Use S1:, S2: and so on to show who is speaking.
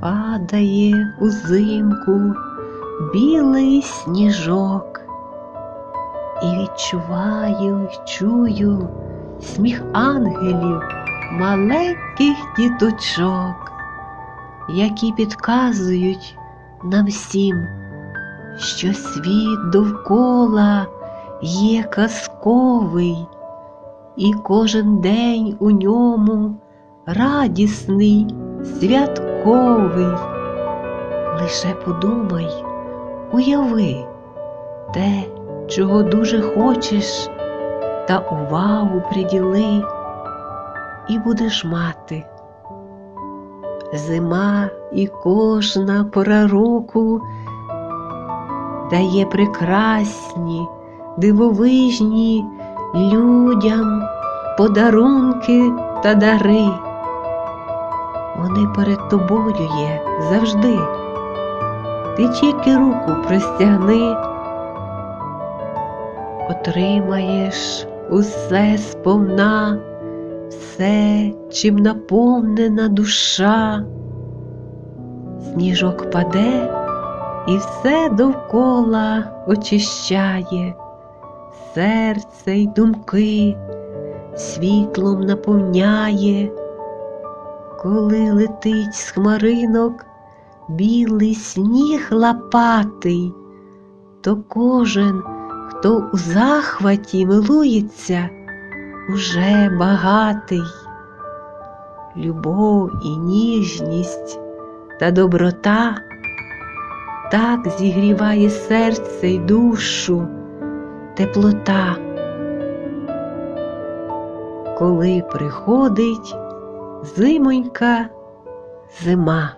S1: падає узимку білий сніжок, і відчуваю, й чую сміх ангелів, маленьких діточок, які підказують нам всім, що світ довкола є казковий, і кожен день у ньому радісний, святковий. Лише подумай, уяви те, чого дуже хочеш, та увагу приділи, і будеш мати. Зима і кожна пора року дає прекрасні, дивовижні людям подарунки та дари. Вони перед тобою є завжди. Ти тільки руку простягни, отримаєш усе сповна, все, чим наповнена душа. Сніжок паде і все довкола очищає, серце й думки світлом наповняє, коли летить з хмаринок білий сніг лапатий, то кожен, хто у захваті милується, уже багатий. Любов і ніжність та доброта так зігріває серце й душу, теплота. Коли приходить зимонька зима.